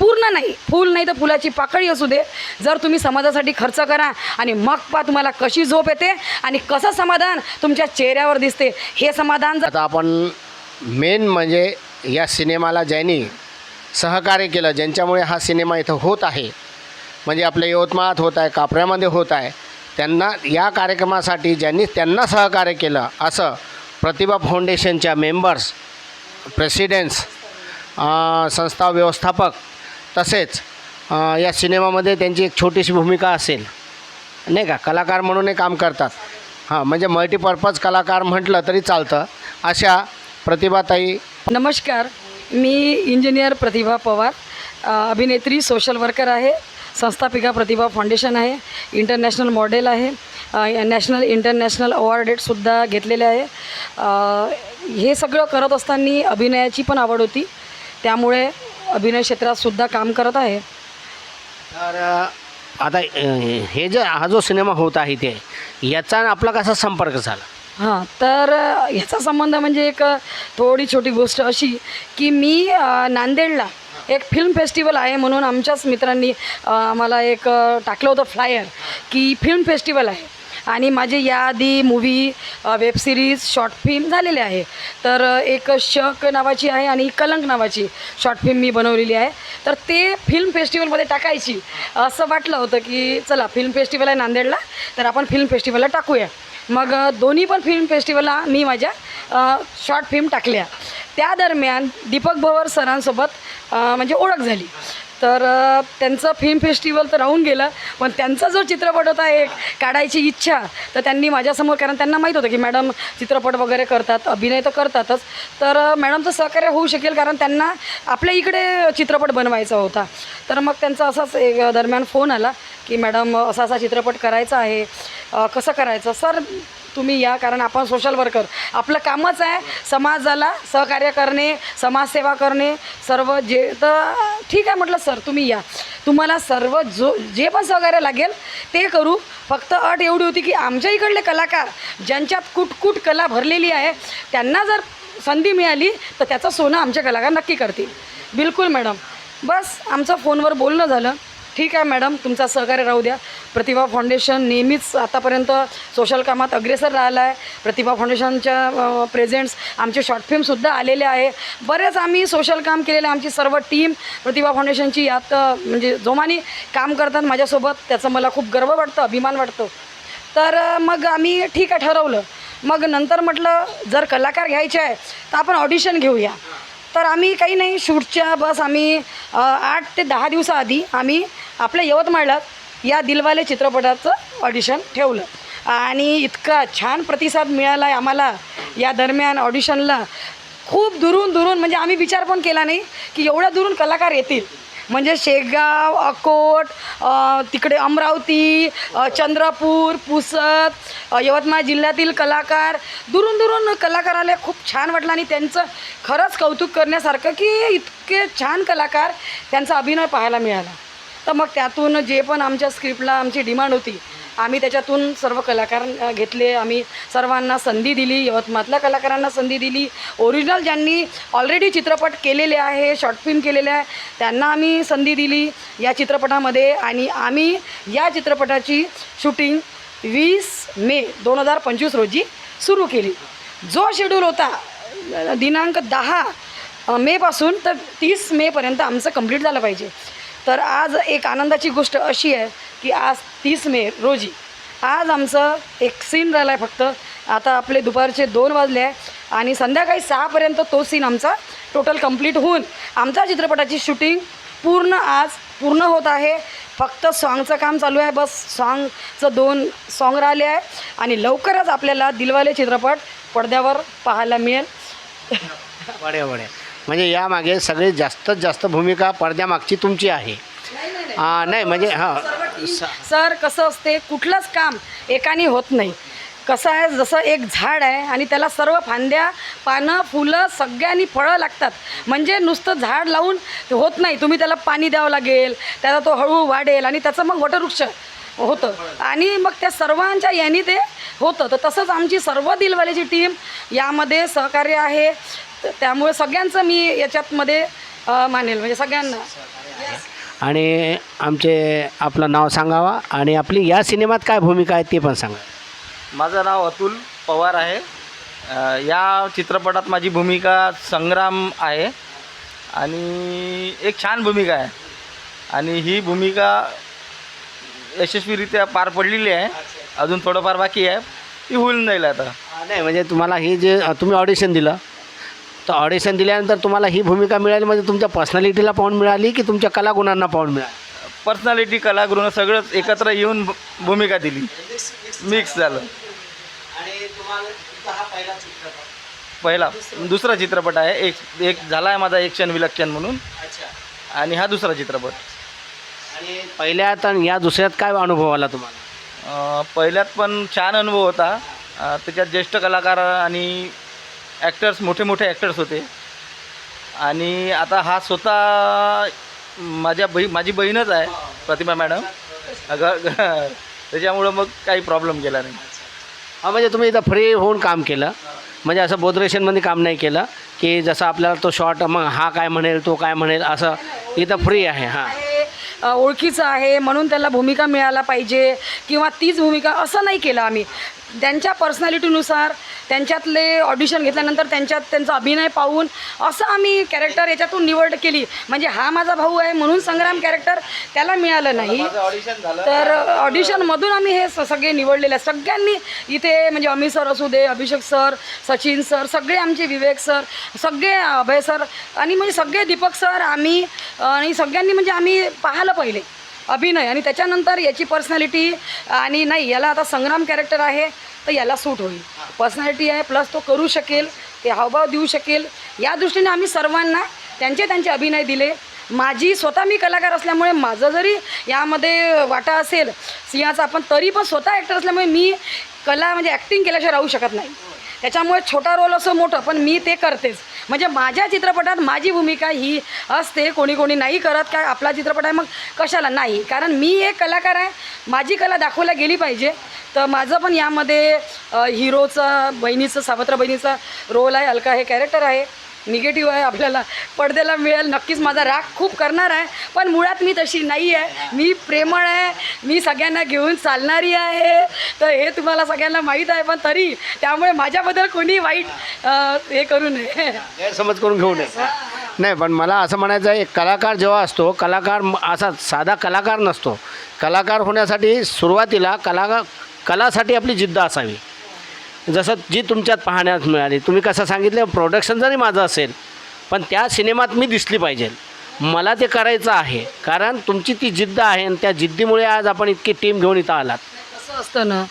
पूर्ण नाही. फूल नाही तर फुलाची पाकळी असू दे. जर तुम्ही समाजासाठी खर्च करा आणि मग पा तुम्हाला कशी झोप येते आणि कसं समाधान तुमच्या चेहऱ्यावर दिसते. हे समाधान जर आता आपण मेन म्हणजे या सिनेमाला ज्यांनी सहकार्य केलं ज्यांच्यामुळे हा सिनेमा इथं होत आहे म्हणजे आपल्या यवतमाळात होत आहे कापऱ्यामध्ये होत आहे त्यांना या कार्यक्रमासाठी ज्यांनी त्यांना सहकार्य केलं असं प्रतिभा फाउंडेशनच्या मेंबर्स प्रेसिडेंट्स संस्था व्यवस्थापक तसेच या सिनेमामध्ये त्यांची एक छोटीशी भूमिका असेल. नाही का? कलाकार म्हणून हे काम करतात. हां म्हणजे मल्टीपर्पज कलाकार म्हटलं तरी चालतं. अशा प्रतिभाताई नमस्कार. मी इंजिनियर प्रतिभा पवार. अभिनेत्री सोशल वर्कर आहे. संस्थापिका प्रतिभा फाउंडेशन आहे. इंटरनॅशनल मॉडेल आहे. नॅशनल इंटरनॅशनल अवॉर्डेडसुद्धा घेतलेले आहे. हे सगळं करत असताना अभिनयाची पण आवड होती. त्यामुळे अभिनय क्षेत्रातसुद्धा काम करत आहे. तर आता हे जे हा जो सिनेमा होत आहे ते याचा आपला कसा संपर्क झाला? हां तर ह्याचा संबंध म्हणजे एक थोडी छोटी गोष्ट अशी की मी नांदेडला एक फिल्म फेस्टिवल आहे म्हणून आमच्याच मित्रांनी आम्हाला एक टाकलं होतं फ्लायर की फिल्म फेस्टिवल आहे. आणि माझे याआधी मूवी वेबसिरीज शॉर्ट फिल्म झालेले आहे. तर एक शक नावाची आहे आणि कलंक नावाची शॉर्ट फिल्म मी बनवलेली आहे. तर ते फिल्म फेस्टिवलमध्ये टाकायची. असं वाटलं होतं की चला फिल्म फेस्टिवल आहे नांदेडला तर आपण फिल्म फेस्टिवलला टाकूया. मग दोन्ही पण फिल्म फेस्टिवलला मी माझ्या शॉर्ट फिल्म टाकल्या. त्या दरम्यान दीपक भवर सरांसोबत म्हणजे ओळख झाली. तर त्यांचं फिल्म फेस्टिवल तर राहून गेलं पण त्यांचा जो चित्रपट होता एक काढायची इच्छा तर त्यांनी माझ्यासमोर कारण त्यांना माहीत होतं की मॅडम चित्रपट वगैरे करतात अभिनय तर करतातच तर मॅडमचं सहकार्य होऊ शकेल कारण त्यांना आपल्या इकडे चित्रपट बनवायचा होता. तर मग त्यांचा असाच एक दरम्यान फोन आला की मॅडम असा असा चित्रपट करायचा आहे कसं करायचं? सर तुम्ही या कारण आपण सोशल वर्कर आपलं कामच आहे समाजाला सहकार्य करणे समाजसेवा करणे सर्व जे तर ठीक आहे म्हटलं सर तुम्ही या. तुम्हाला सर्व जो जे पण सहकार्य लागेल ते करू. फक्त अट एवढी होती की आमच्या इकडले कलाकार ज्यांच्यात कुटकुट कला भरलेली आहे त्यांना जर संधी मिळाली तर त्याचं सोनं आमचे कलाकार नक्की करतील. बिलकुल मॅडम बस आमचं फोनवर बोलणं झालं. ठीक आहे मॅडम तुमचा सहकार्य राहू द्या. प्रतिभा फाउंडेशन नेहमीच आतापर्यंत सोशल कामात अग्रेसर राहिला आहे प्रतिभा फाउंडेशनच्या प्रेझेंट्स आमचे शॉर्ट फिल्मसुद्धा आलेले आहे. बरेच आम्ही सोशल काम केलेलं आहे. आमची सर्व टीम प्रतिभा फाउंडेशनची यात म्हणजे जोमाने काम करतात माझ्यासोबत. त्याचं मला खूप गर्व वाटतं अभिमान वाटतो. तर मग आम्ही ठीक आहे ठरवलं. मग नंतर म्हटलं जर कलाकार घ्यायचे आहे तर आपण ऑडिशन घेऊया. तर आम्ही काही नाही शूटच्या बस आम्ही आठ ते दहा दिवसाआधी आम्ही आपल्या यवतमाळला या दिलवाले चित्रपटाचं ऑडिशन ठेवलं. आणि इतका छान प्रतिसाद मिळाला आहे आम्हाला या दरम्यान ऑडिशनला. खूप दुरून दुरून म्हणजे आम्ही विचार पण केला नाही की एवढ्या दुरून कलाकार येतील. म्हणजे शेगाव अकोट तिकडे अमरावती चंद्रपूर पुसद यवतमाळ जिल्ह्यातील कलाकार दुरून दुरून कलाकार आले खूप छान वाटलं आणि त्यांचं खरंच कौतुक करण्यासारखं की इतके छान कलाकार त्यांचा अभिनय पाहायला मिळाला. तर मग त्यातून जे पण आमच्या स्क्रिप्टला आमची डिमांड होती आम्ही त्याच्यातून सर्व कलाकार घेतले. आम्ही सर्वांना संधी दिली यवतमाळतल्या कलाकारांना संधी दिली. ओरिजिनल ज्यांनी ऑलरेडी चित्रपट केलेले आहे शॉर्ट फिल्म केलेले आहे त्यांना आम्ही संधी दिली या चित्रपटामध्ये. आणि आम्ही या चित्रपटाची शूटिंग वीस मे दोन हजार पंचवीस रोजी सुरू केली. जो शेड्यूल होता दिनांक दहा मेपासून तर तीस मेपर्यंत आमचं कंप्लीट झालं पाहिजे. तर आज एक आनंदाची गोष्ट अशी आहे की आज तीस मे रोजी. आज आमचं एक सीन राहिला आहे फक्त. आता आपले दुपारचे दोन वाजले आहे आणि संध्याकाळी सहापर्यंत तो सीन आमचा टोटल कंप्लीट होऊन आमच्या चित्रपटाची शूटिंग पूर्ण आज पूर्ण होत आहे. फक्त सॉन्गचं काम चालू आहे बस. सॉन्गचं दोन सॉन्ग राहिले आहे आणि लवकरच आपल्याला दिलवाले चित्रपट पडद्यावर पाहायला मिळेल. बढे बढे म्हणजे यामागे सगळी जास्तीत जास्त भूमिका पडद्यामागची तुमची आहे. आ, नाही म्हणजे हां. सर कसं असते कुठलंच काम एकाने होत नाही. कसं आहे जसं एक झाड आहे आणि त्याला सर्व फांद्या पानं फुलं सगळ्यांनी फळं लागतात. म्हणजे नुसतं झाड लावून ते होत नाही. तुम्ही त्याला पाणी द्यावं लागेल त्याला तो हळू वाढेल आणि त्याचं मग वटवृक्ष होतं. आणि मग त्या सर्वांच्या याने ते होतं. तर तसंच आमची सर्व दिलवाल्याची टीम यामध्ये सहकार्य आहे. त- त्यामुळे सगळ्यांचं मी याच्यातमध्ये मानेल. म्हणजे सगळ्यांना. आणि आमचे आपलं नाव सांगावा आणि आपली या सिनेमात काय भूमिका आहे ते पण सांगा. माझं नाव अतुल पवार आहे. अ, या चित्रपटात माझी भूमिका संग्राम आहे आणि एक छान भूमिका आहे. आणि ही भूमिका यशस्वीरित्या पार पडलेली आहे. अजून थोडंफार बाकी आहे. ती होऊन जाईल आता. नाही म्हणजे तुम्हाला ही जे तुम्ही ऑडिशन दिलं तर ऑडिशन दिल्यानंतर तुम्हाला ही भूमिका मिळाली म्हणजे तुमच्या पर्सनॅलिटीला पाहून मिळाली की तुमच्या कलागुणांना पाहून मिळाली? पर्सनॅलिटी कलागृह सगळंच एकत्र येऊन भू- भूमिका दिली. मिक्स झालं. पहिला दुसरा चित्रपट आहे. एक एक झाला आहे माझा एक क्षण विलक्षण म्हणून. आणि हा दुसरा चित्रपट. आणि पहिल्यात आणि या दुसऱ्यात काय अनुभव आला तुम्हाला? अ, पहिल्यात पण छान अनुभव होता. अ, त्याच्यात ज्येष्ठ कलाकार आणि ॲक्टर्स मोठे मोठे ॲक्टर्स होते. आणि आता हा स्वतः माझ्या बही माझी बहीणच आहे प्रतिभा मॅडम. ग त्याच्यामुळं मग काही प्रॉब्लेम गेला नाही. हा म्हणजे तुम्ही इथं फ्री होऊन काम केलं. म्हणजे असं बोधरेशनमध्ये काम नाही केलं की जसं आपल्याला तो शॉर्ट मग हा काय म्हणेल तो काय म्हणेल असं इथं फ्री आहे हां. ओळखीचं आहे म्हणून त्याला भूमिका मिळायला पाहिजे किंवा तीच भूमिका असं नाही केलं आम्ही. त्यांच्या पर्सनॅलिटीनुसार त्यांच्यातले ऑडिशन घेतल्यानंतर त्यांच्यात त्यांचा अभिनय पाहून असं आम्ही कॅरेक्टर याच्यातून निवड केली. म्हणजे हा माझा भाऊ आहे म्हणून संग्राम कॅरेक्टर त्याला मिळालं नाही. तर ऑडिशनमधून आम्ही हे स- सगळे निवडलेले आहेत. सगळ्यांनी इथे म्हणजे अमित सर असू दे अभिषेक सर सचिन सर सगळे आमचे विवेक सर सगळे अभय सर आणि म्हणजे सगळे दीपक सर आम्ही आणि सगळ्यांनी म्हणजे आम्ही पाहिलं पहिले. अभिनय. आणि त्याच्यानंतर याची पर्सनॅलिटी आणि नाही याला आता संग्राम कॅरेक्टर आहे तर याला सूट होईल. पर्सनॅलिटी आहे प्लस तो करू शकेल ते हावभाव देऊ शकेल. या दृष्टीने आम्ही सर्वांना त्यांचे त्यांचे अभिनय दिले. माझी स्वतः मी कलाकार असल्यामुळे माझं जरी यामध्ये वाटा असेल सिंहाचा पण तरी पण स्वतः ॲक्टर असल्यामुळे मी कला म्हणजे ॲक्टिंग केल्याशिवाय राहू शकत नाही. त्याच्यामुळे छोटा रोल असो मोठं पण मी ते करतेच. म्हणजे माझ्या चित्रपटात माझी भूमिका ही असते कोणी कोणी नाही करत काय आपला चित्रपट आहे मग कशाला? नाही. कारण मी एक कलाकार आहे माझी कला दाखवल्या गेली पाहिजे. तर माझं पण यामध्ये हिरोचं बहिणीचं सावत्र बहिणीचा रोल आहे अलका हे कॅरेक्टर आहे. निगेटिव्ह आहे आपल्याला पडद्याला मिळेल. नक्कीच माझा राग खूप करणार आहे. पण मुळात मी तशी नाही आहे. मी प्रेमळ आहे. मी सगळ्यांना घेऊन चालणारी आहे. तर हे तुम्हाला सगळ्यांना माहीत आहे पण तरी त्यामुळे माझ्याबद्दल कोणी वाईट हे करू नये. गैरसमज करून घेऊ नये. नाही पण मला असं म्हणायचं आहे एक कलाकार जेव्हा असतो कलाकार असा साधा कलाकार नसतो. कलाकार होण्यासाठी सुरुवातीला कलाकार कलासाठी आपली जिद्द असावी. जसं जी तुमच्यात पाहण्यात मिळाली तुम्ही कसं सांगितलं प्रोडक्शन जरी माझं असेल पण त्या सिनेमात मी दिसली पाहिजे. मला ते करायचं आहे कारण तुमची ती जिद्द आहे आणि त्या जिद्दीमुळे आज आपण इतकी टीम घेऊन इथं आलात. कसं असतं ना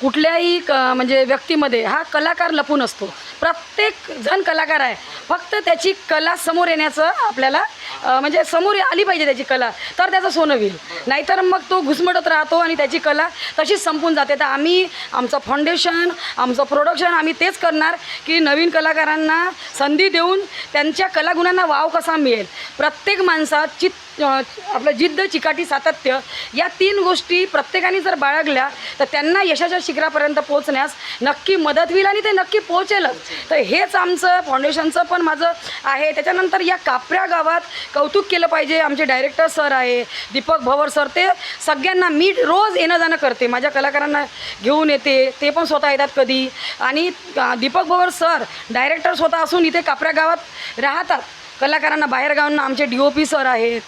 कुठल्याही क म्हणजे व्यक्तीमध्ये हा कलाकार लपून असतो. प्रत्येक जण कलाकार आहे. फक्त त्याची कला समोर येण्याचं आपल्याला म्हणजे समोर आली पाहिजे त्याची कला तर त्याचं सोनं होईल. नाहीतर मग तो घुसमटत राहतो आणि त्याची कला तशीच संपून जाते. तर आम्ही आमचं फाउंडेशन आमचं प्रोडक्शन आम्ही तेच करणार की नवीन कलाकारांना संधी देऊन त्यांच्या कलागुणांना वाव कसा मिळेल. प्रत्येक माणसात चित आपलं जिद्द चिकाटी सातत्य या तीन गोष्टी प्रत्येकाने जर बाळगल्या तर त्यांना यशाच्या शिखरापर्यंत पोहोचण्यास नक्की मदत होईल आणि ते नक्की पोहोचेलच. तर हेच आमचं फाउंडेशनचं पण माझं आहे. त्याच्यानंतर या कापऱ्या गावात कौतुक केलं पाहिजे. आमचे डायरेक्टर सर आहे दीपक भवर सर ते सगळ्यांना मी रोज येणं जाणं करते. माझ्या कलाकारांना घेऊन येते. ते पण स्वतः येतात कधी. आणि दीपक भवर सर डायरेक्टर स्वतः असून इथे कापऱ्या गावात राहतात. कलाकारांना बाहेरगावांना आमचे डी ओ पी सर आहेत.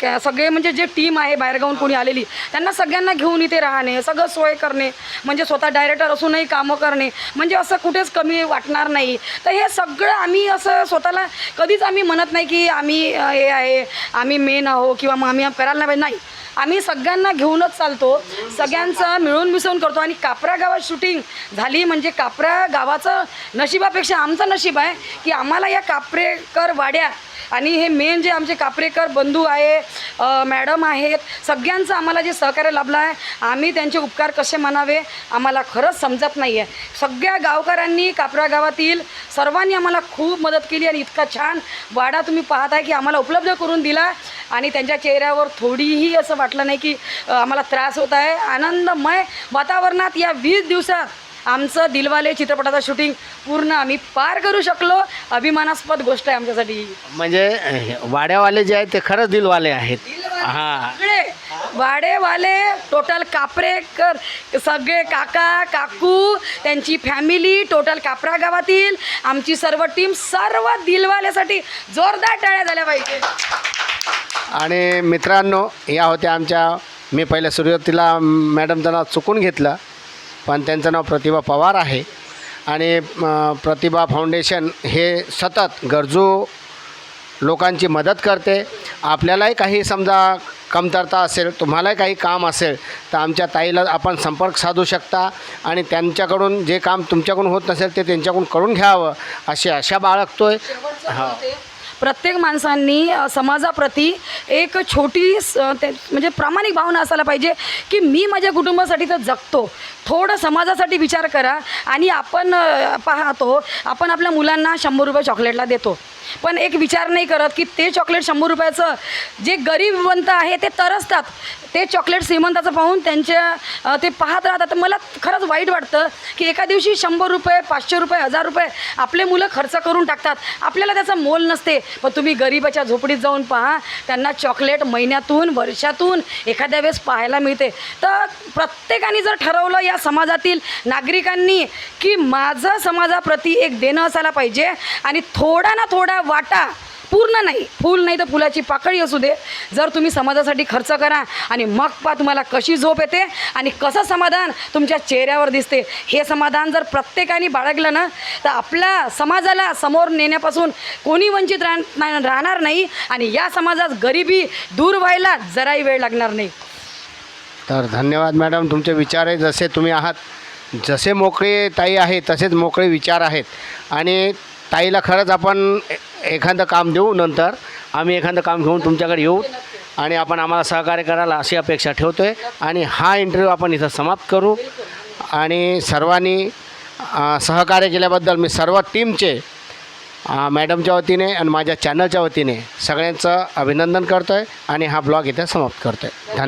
क्या- सगळे म्हणजे जे टीम आहे बाहेरगावून कोणी आलेली त्यांना सगळ्यांना घेऊन इथे राहणे सगळं सोय करणे म्हणजे स्वतः डायरेक्टर असूनही कामं करणे म्हणजे असं कुठेच कमी वाटणार नाही. तर हे सगळं आम्ही असं स्वतःला कधीच आम्ही म्हणत नाही की आम्ही हे आहे आम्ही मेन आहो किंवा मग आम्ही करायला नाही पाहिजे. नाही. आम्ही सगळ्यांना घेऊनच चालतो. सगळ्यांचं मिळून मिसळून करतो आणि कापरा गावात शूटिंग झाली म्हणजे कापरा गावाचं नशिबापेक्षा आमचं नशीब आहे की आम्हाला या कापरेकर वाड्या आणि हे मेन जे आमचे कापरेकर बंधू आहे मॅडम आहेत सगळ्यांचं आम्हाला जे सहकार्य लाभलं आहे आम्ही त्यांचे उपकार कसे मानावे आम्हाला खरंच समजत नाही आहे सगळ्या गावकऱ्यांनी कापरा गावातील सर्वांनी आम्हाला खूप मदत केली आणि इतका छान वाडा तुम्ही पाहताय की आम्हाला उपलब्ध करून दिला. आणि त्यांच्या चेहऱ्यावर थोडीही असं वाटलं नाही की आम्हाला त्रास होत आहे. आनंदमय वातावरणात या वीस दिवसात आमचं दिलवाले चित्रपटाचं शूटिंग पूर्ण आम्ही पार करू शकलो. अभिमानास्पद गोष्ट आहे आमच्यासाठी. म्हणजे वाड्यावाले जे आहेत ते खरंच दिलवाले आहेत. हां. वाडेवाले टोटल कापरेकर सगळे काका काकू त्यांची फॅमिली टोटल कापरा गावातील. आमची सर्व टीम सर्व दिलवाल्यासाठी जोरदार टाळ्या झाल्या पाहिजे. आणि मित्रांनो या होत्या आमच्या मी पहिल्या सुरुवातीला मॅडमचं नाव चुकून घेतलं पण त्यांचं नाव प्रतिभा पवार आहे. आणि प्रतिभा फाउंडेशन हे सतत गरजू लोकांची मदत करते. आपल्यालाही काही समजा कमतरता असेल तुम्हालाही काही काम असेल तर आमच्या ताईला आपण संपर्क साधू शकता आणि त्यांच्याकडून जे काम तुमच्याकडून होत नसेल ते त्यांच्याकडून करून घ्यावं अशी आशा बाळगतोय. आहे प्रत्येक माणसांनी समाजाप्रती एक छोटी स- ते म्हणजे प्रामाणिक भावना असायला पाहिजे की मी माझ्या कुटुंबासाठी तर जगतो. थोडं समाजासाठी विचार करा आणि आपण पाहतो आपण आपल्या मुलांना शंभर रुपये चॉकलेटला देतो. पण एक विचार नाही करत की ते चॉकलेट शंभर रुपयाचं जे गरीबवंत आहे ते तरसतात. ते चॉकलेट श्रीमंताचं पाहून त्यांच्या ते पाहत राहतात. तर मला खरंच वाईट वाटतं की एका दिवशी शंभर रुपये पाचशे रुपये हजार रुपये आपले मुलं खर्च करून टाकतात. आपल्याला त्याचं मोल नसते. पण तुम्ही गरीबाच्या झोपडीत जाऊन पहा त्यांना चॉकलेट महिन्यातून वर्षातून एखाद्या वेळेस पाहायला मिळते. तर प्रत्येकाने जर ठरवलं या समाजातील नागरिकांनी की माझं समाजाप्रती एक देणं असायला पाहिजे आणि थोडा ना थोडा वाटा पूर्ण नाही. फूल नाही तर फुलाची पाकळी असू दे. जर तुम्ही समाजासाठी खर्च करा आणि मग पा तुम्हाला कशी झोप येते आणि कसं समाधान तुमच्या चेहऱ्यावर दिसते. हे समाधान जर प्रत्येकाने बाळगलं ना तर आपल्या समाजाला समोर नेण्यापासून कोणी वंचित राह राहणार नाही आणि या समाजात गरिबी दूर व्हायला जराही वेळ लागणार नाही. तर धन्यवाद मॅडम. तुमचे विचार आहे जसे तुम्ही आहात जसे मोकळे ताई आहे तसेच मोकळे विचार आहेत. आणि ताईला खरंच आपण एखादं काम देऊ नंतर. आम्ही एखादं काम घेऊन तुमच्याकडे येऊ. आणि आपण आम्हाला सहकार्य करायला अशी अपेक्षा ठेवतो आहे आणि हा इंटरव्ह्यू आपण इथं समाप्त करू. आणि सर्वांनी सहकार्य केल्याबद्दल मी सर्व टीमचे मॅडमच्या वतीने आणि माझ्या चॅनलच्या वतीने सगळ्यांचं अभिनंदन करतो आहे आणि हा ब्लॉग इथे समाप्त करतो आहे धन्यवाद.